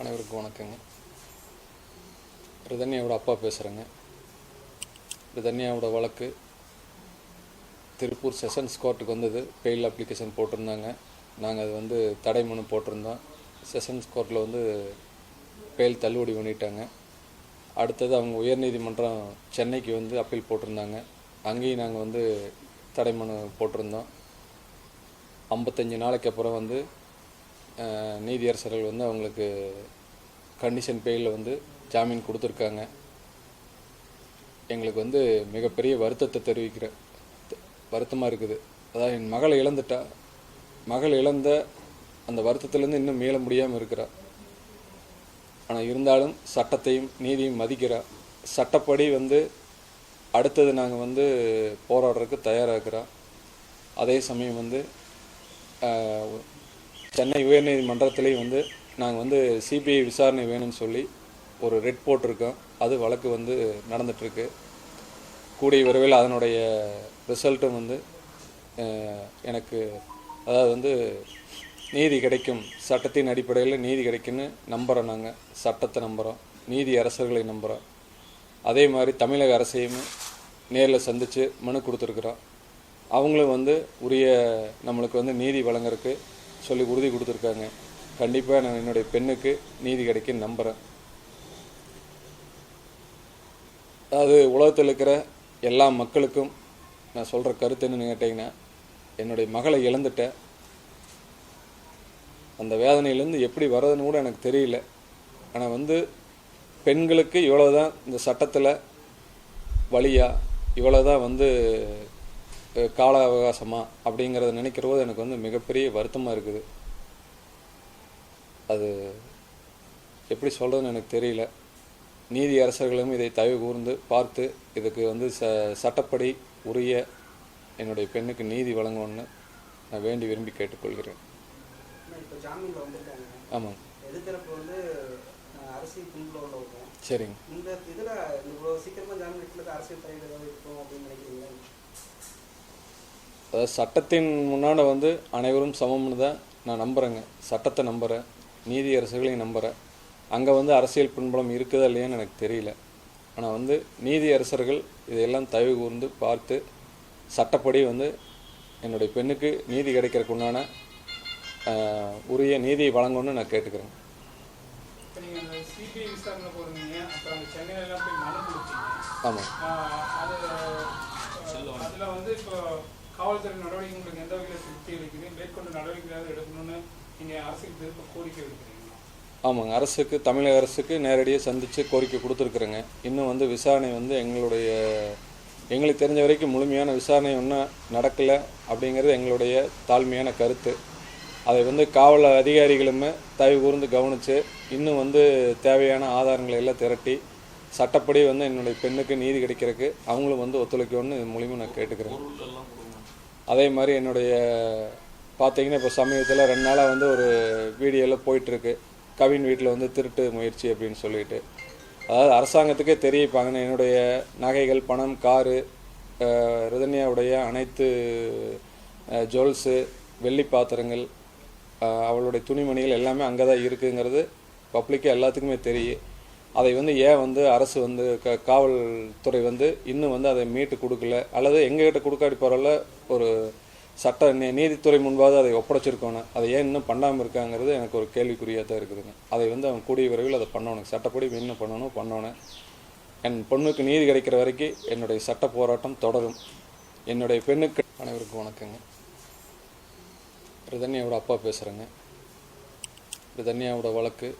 அனைவருக்கும் வணக்கங்க. ரிதன்யாவோட அப்பா பேசுகிறேங்க ரிதன்யாவோட வழக்கு திருப்பூர் செஷன்ஸ் கோர்ட்டுக்கு வந்தது. பெயில் அப்ளிகேஷன் போட்டிருந்தாங்க. நாங்கள் அது வந்து தடை மனு போட்டிருந்தோம். செஷன்ஸ் கோர்ட்டில் வந்து பெயில் தள்ளுபடி பண்ணிட்டாங்க. அடுத்தது அவங்க உயர்நீதிமன்றம் சென்னைக்கு வந்து அப்பீல் போட்டிருந்தாங்க. அங்கேயும் நாங்கள் வந்து தடை மனு போட்டிருந்தோம். ஐம்பத்தஞ்சு நாளைக்கு அப்புறம் வந்து நீதியரசர்கள் வந்து அவங்களுக்கு கண்டிஷன் பேயில் வந்து ஜாமீன் கொடுத்துருக்காங்க. எங்களுக்கு வந்து மிகப்பெரிய வருத்தத்தை தெரிவிக்கிற வருத்தமாக இருக்குது. அதாவது என் மகளை இழந்துட்டா மகள் இழந்த அந்த வருத்தத்திலேருந்து இன்னும் மீள முடியாமல் இருக்கிறா. ஆனால் இருந்தாலும் சட்டத்தையும் நீதியும் மதிக்கிறா. சட்டப்படி வந்து அடுத்தது நாங்கள் வந்து போராடுறதுக்கு தயாராக இருக்கிறோம் அதே சமயம் வந்து சென்னை உயர்நீதிமன்றத்திலையும் வந்து நாங்கள் வந்து சிபிஐ விசாரணை வேணும்னு சொல்லி ஒரு ரெட் போட்டிருக்கோம். அது வழக்கு வந்து நடந்துட்டுருக்கு. கூடிய விரைவில் அதனுடைய ரிசல்ட்டும் வந்து எனக்கு அதாவது வந்து நீதி கிடைக்கும். சட்டத்தின் அடிப்படையில் நீதி கிடைக்குன்னு நம்புகிறோம் நாங்கள் சட்டத்தை நம்புகிறோம் நீதி அரசர்களை நம்புகிறோம் அதே மாதிரி தமிழக அரசையும் நேரில் சந்தித்து மனு கொடுத்துருக்குறோம். அவங்களும் வந்து உரிய நம்மளுக்கு வந்து நீதி வழங்குறதுக்கு சொல்லி உறுதி கொடுத்துருக்காங்க. கண்டிப்பாக நான் என்னுடைய பெண்ணுக்கு நீதி கிடைக்கும் நம்புகிறேன் அது உலகத்தில் இருக்கிற எல்லா மக்களுக்கும் நான் சொல்கிற கருத்து என்னன்னு கேட்டிங்கன்னா என்னுடைய மகளை இழந்துட்டேன் அந்த வேதனையிலேருந்து எப்படி வர்றதுன்னு கூட எனக்கு தெரியல. ஆனால் வந்து பெண்களுக்கு இவ்வளோ தான் இந்த சட்டத்தில் வழியாக இவ்வளோ தான் வந்து கால அவகாசமா அப்படிங்கிறத நினைக்கிற போது எனக்கு வந்து மிகப்பெரிய வருத்தமாக இருக்குது. அது எப்படி சொல்கிறதுன்னு எனக்கு தெரியல. நீதி அரசர்களும் இதை தயவு கூர்ந்து பார்த்து இதுக்கு வந்து ச சட்டப்படி உரிய என்னுடைய பெண்ணுக்கு நீதி வழங்கணும்னு நான் வேண்டி விரும்பி கேட்டுக்கொள்கிறேன். ஆனால் இப்போ அதாவது சட்டத்தின் முன்னாடி வந்து அனைவரும் சமம்னு தான் நான் நம்புகிறேங்க சட்டத்தை நம்புகிறேன் நீதி அரசுகளையும் நம்புகிறேன் அங்கே வந்து அரசியல் பின்புலம் இருக்குதா இல்லையான்னு எனக்கு தெரியல. ஆனால் வந்து நீதி அரசர்கள் இதையெல்லாம் தயவு கூர்ந்து பார்த்து சட்டப்படி வந்து என்னுடைய பெண்ணுக்கு நீதி கிடைக்கிறதுக்கு உண்டான உரிய நீதியை வழங்கணும்னு நான் கேட்டுக்கிறேன் இப்போ நீங்கள் அந்த சிபிஐ விசாரணை போடுறீங்க அப்புறம் அந்த சென்னையில எல்லாம் போய் மனு கொடுத்தீங்க. ஆமாம் ஆஹ் அது அதில் வந்து இப்போ காவல்துறை நடவடிக்கை உங்களுக்கு எந்த வகையில் திருப்தி அளிக்குது? மேற்கொண்டு நடவடிக்கையாவது எடுக்கணும்னு நீங்கள் அரசுக்கு திருப்ப கோரிக்கை வைக்கிறீங்க ஆமாங்க. அரசுக்கு தமிழக அரசுக்கு நேரடியாக சந்தித்து கோரிக்கை கொடுத்துருக்குறேங்க. இன்னும் வந்து விசாரணை வந்து எங்களுடைய எங்களுக்கு தெரிஞ்ச வரைக்கும் முழுமையான விசாரணை ஒன்றும் நடக்கலை அப்படிங்கிறது எங்களுடைய தாழ்மையான கருத்து. அதை வந்து காவல் அதிகாரிகளுமே தயவு கூர்ந்து கவனித்து இன்னும் வந்து தேவையான ஆதாரங்களை எல்லாம் திரட்டி சட்டப்படி வந்து என்னுடைய பெண்ணுக்கு நீதி கிடைக்கிறதுக்கு அவங்களும் வந்து ஒத்துழைக்கணும்னு இது மூலியமாக நான் கேட்டுக்கிறேன் அதே மாதிரி என்னுடைய பார்த்தீங்கன்னா இப்போ சமீபத்தில் ரெண்டு நாளாக வந்து ஒரு வீடியோவில் போயிட்டுருக்கு. கவின் வீட்டில் வந்து திருட்டு முயற்சி அப்படின்னு சொல்லிட்டு. அதாவது அரசாங்கத்துக்கே தெரிவிப்பாங்க என்னுடைய நகைகள் பணம் காரு ரிதன்யாவுடைய அனைத்து ஜுவல்ஸு வெள்ளி பாத்திரங்கள் அவளுடைய துணிமணிகள் எல்லாமே அங்கே தான் இருக்குங்கிறது பப்ளிக்காக எல்லாத்துக்குமே தெரியும். அதை வந்து ஏன் வந்து அரசு வந்து க காவல்துறை வந்து இன்னும் வந்து அதை மீட்டு கொடுக்கல? அல்லது எங்ககிட்ட கொடுக்காடி போகிறல ஒரு சட்ட நீ- நீதித்துறை முன்பாவது அதை ஒப்படைச்சிருக்கணும். அதை ஏன் இன்னும் பண்ணாமல் இருக்காங்கிறது எனக்கு ஒரு கேள்விக்குறியாக தான் இருக்குதுங்க அதை வந்து அவன் கூடிய விரைவில் அதை பண்ணணும். சட்டப்படி இன்னும் பண்ணணும் பண்ணணும். என் பொண்ணுக்கு நீதி கிடைக்கிற வரைக்கும் என்னுடைய சட்ட போராட்டம் தொடரும். என்னுடைய பெண்ணுக்கு அனைவருக்கும் வணக்கங்க. ரிதன்யாவோட அப்பா பேசுகிறேங்க ரிதன்யாவோட வழக்கு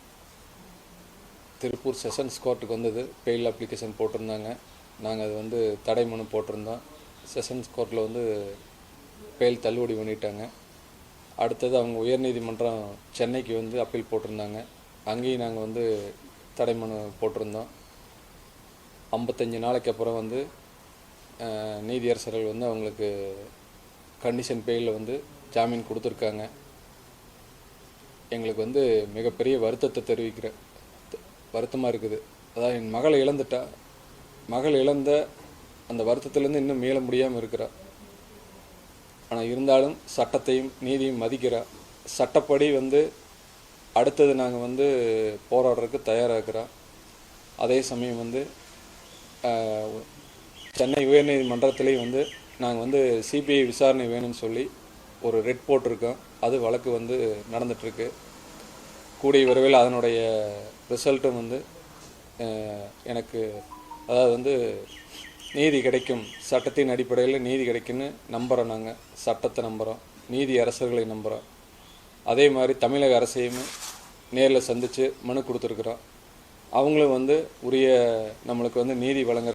திருப்பூர் செஷன்ஸ் கோர்ட்டுக்கு வந்தது. பெயில் அப்ளிகேஷன் போட்டிருந்தாங்க. நாங்கள் அது வந்து தடை மனு போட்டிருந்தோம். செஷன்ஸ் கோர்ட்டில் வந்து பெயில் தள்ளுபடி பண்ணிட்டாங்க. அடுத்தது அவங்க உயர்நீதிமன்றம் சென்னைக்கு வந்து அப்பீல் போட்டிருந்தாங்க. அங்கேயும் நாங்கள் வந்து தடை மனு போட்டிருந்தோம். ஐம்பத்தஞ்சு நாளைக்கு அப்புறம் வந்து நீதியரசர்கள் வந்து அவங்களுக்கு கண்டிஷன் பெயில் வந்து ஜாமீன் கொடுத்துருக்காங்க. எங்களுக்கு வந்து மிகப்பெரிய வருத்தத்தை தெரிவிக்கிறேன். வருத்தமாக இருக்குது. அதாவது என் மகளை இழந்துட்டா. மகள் இழந்த அந்த வருத்தத்திலேருந்து இன்னும் மீள முடியாமல் இருக்கிறா. ஆனால் இருந்தாலும் சட்டத்தையும் நீதியும் மதிக்கிறா. சட்டப்படி வந்து அடுத்தது நாங்கள் வந்து போராடுறதுக்கு தயாராக இருக்கிறோம் அதே சமயம் வந்து சென்னை உயர்நீதிமன்றத்துலேயும் வந்து நாங்கள் வந்து சிபிஐ விசாரணை வேணும்னு சொல்லி ஒரு ரெட் போட்டிருக்கோம். அது வழக்கு வந்து நடந்துட்டுருக்கு. கூடிய விரைவில் அதனுடைய ரிசல்ட்டும் வந்து எனக்கு அதாவது வந்து நீதி கிடைக்கும். சட்டத்தின் அடிப்படையில் நீதி கிடைக்குன்னு நம்புகிறோம் நாங்கள் சட்டத்தை நம்புகிறோம் நீதி அரசர்களை நம்புகிறோம் அதே மாதிரி தமிழக அரசையுமே நேரில் சந்தித்து மனு கொடுத்துருக்குறோம். அவங்களும் வந்து உரிய நம்மளுக்கு வந்து நீதி வழங்க